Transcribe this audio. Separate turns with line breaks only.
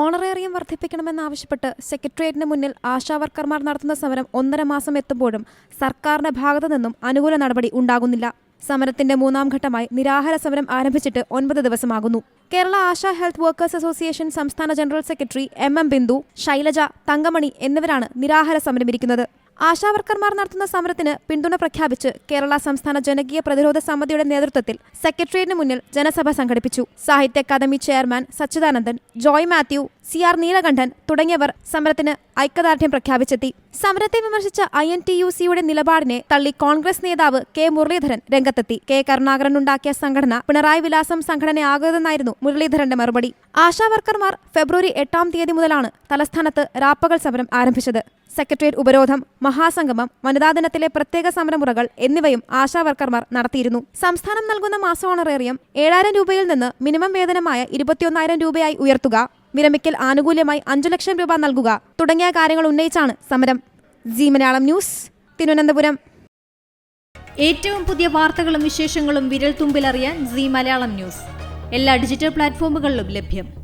Honorarium വർദ്ധിപ്പിക്കണമെന്നാവശ്യപ്പെട്ട് സെക്രട്ടേറിയറ്റിന് മുന്നിൽ ആശാവർക്കർമാർ നടത്തുന്ന സമരം ഒന്നര മാസം എത്തുമ്പോഴും സർക്കാരിന്റെ ഭാഗത്തു നിന്നും അനുകൂല നടപടി ഉണ്ടാകുന്നില്ല. സമരത്തിന്റെ മൂന്നാം ഘട്ടമായി നിരാഹാര സമരം ആരംഭിച്ചിട്ട് ഒൻപത് ദിവസമാകുന്നു. Kerala Asha health workers association സംസ്ഥാന general secretary M M Bindu Shailaja Thankamani എന്നിവരാണ് നിരാഹാര സമരമിരിക്കുന്നത്. ആശാവർക്കർമാർ നടത്തുന്ന സമരത്തിന് പിന്തുണ പ്രഖ്യാപിച്ച് കേരള സംസ്ഥാന ജനകീയ പ്രതിരോധ സമിതിയുടെ നേതൃത്വത്തിൽ സെക്രട്ടേറിയറ്റിന് മുന്നിൽ ജനസഭ സംഘടിപ്പിച്ചു. Sahitya Akademi chairman Sachidanandan Joy Mathew C R Neelakantan തുടങ്ങിയവർ സമരത്തിന് ഐക്യദാർഢ്യം പ്രഖ്യാപിച്ചെത്തി. സമരത്തെ വിമർശിച്ച ഐ എൻ ടി യു സിയുടെ നിലപാടിനെ തള്ളി കോൺഗ്രസ് നേതാവ് കെ മുരളീധരൻ രംഗത്തെത്തി. കെ കരുണാകരൻ ഉണ്ടാക്കിയ സംഘടന പിണറായി വിലാസം സംഘടനയാകരുതെന്നായിരുന്നു മുരളീധരന്റെ മറുപടി. ആശാവർക്കർമാർ ഫെബ്രുവരി എട്ടാം തീയതി മുതലാണ് തലസ്ഥാനത്ത് രാപ്പകൽ സമരം ആരംഭിച്ചത്. സെക്രട്ടേറിയറ്റ് ഉപരോധം മഹാസംഗമം വനിതാ ദിനത്തിലെ പ്രത്യേക സമരമുറകൾ എന്നിവയും ആശാവർക്കർമാർ നടത്തിയിരുന്നു. സംസ്ഥാനം നൽകുന്ന മാസ ഓണറേറിയം ഏഴായിരം രൂപയിൽ നിന്ന് മിനിമം വേതനമായ ഇരുപത്തിയൊന്നായിരം രൂപയായി ഉയർത്തുക. വിരമിക്കൽ ആനുകൂല്യമായി അഞ്ചു ലക്ഷം രൂപ നൽകുക. തുടങ്ങിയ കാര്യങ്ങൾ ഉന്നയിച്ചാണ് സമരം. Zee Malayalam news Thiruvananthapuram.
ഏറ്റവും പുതിയ വാർത്തകളും വിശേഷങ്ങളും വിരൽ തുമ്പിലറിയാൻ സി മലയാളം ന്യൂസ്. എല്ലാ ഡിജിറ്റൽ പ്ലാറ്റ്ഫോമുകളിലും ലഭ്യം.